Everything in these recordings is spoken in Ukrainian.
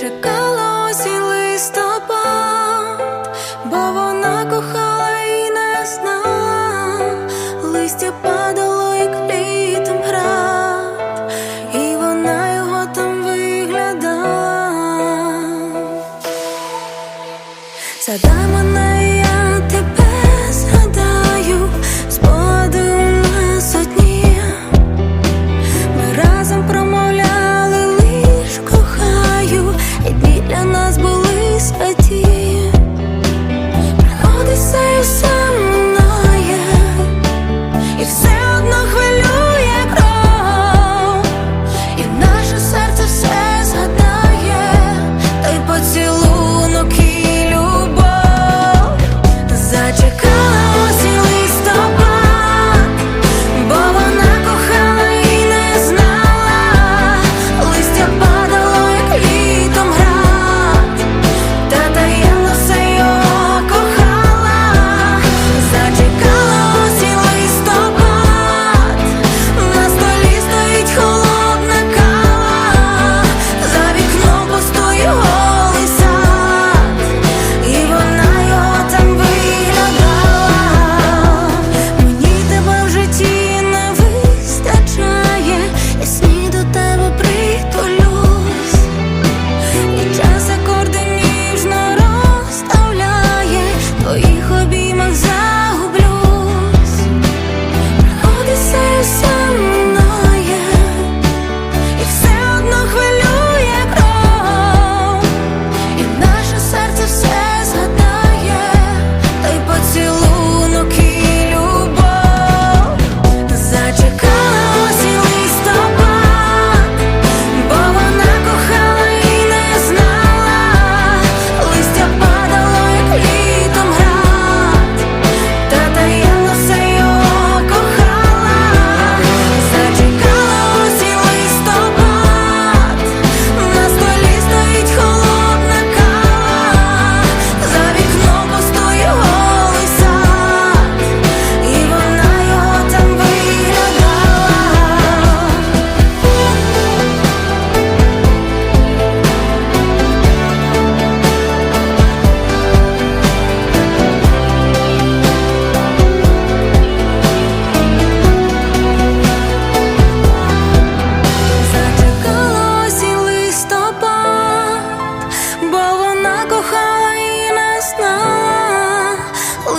чекала осінь листопад, бо вона кохала і не знала, листя падало, як літом град, і вона його там виглядала. Задай мене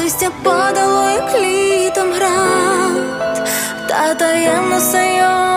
листя падало, як літом град, та таємно сойо.